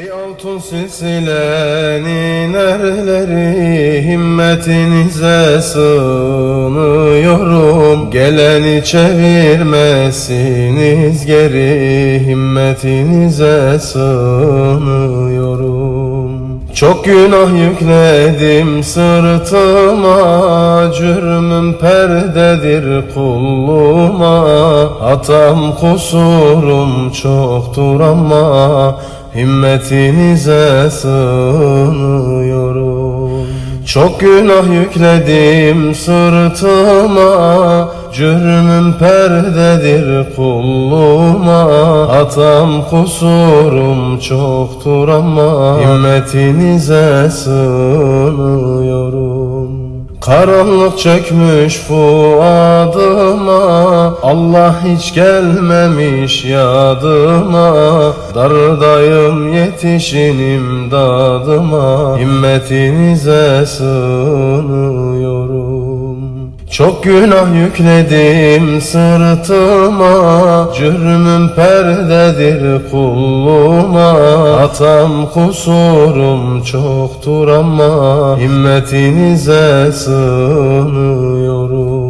Ey altın silsilenin erleri himmetinize sığınıyorum? Geleni çevirmesiniz geri himmetinize sığınıyorum. Çok günah yükledim sırtıma Cürmüm perdedir kulluma. Hatam kusurum çoktur ama Himmetinize sığınıyorum. Çok günah yükledim sırtıma. Cürmüm perdedir kulluma. Hatam kusurum çoktur ama Himmetinize sığınıyorum Karanlık çökmüş fuadıma Allah hiç gelmemiş yadıma. Dardayım yetişin imdadıma. Himmetinize sığınıyorum çok günah yükledim sırtıma Cürmüm perdedir kulluma. Hatam kusurum çoktur ama Himmetinize sığınıyorum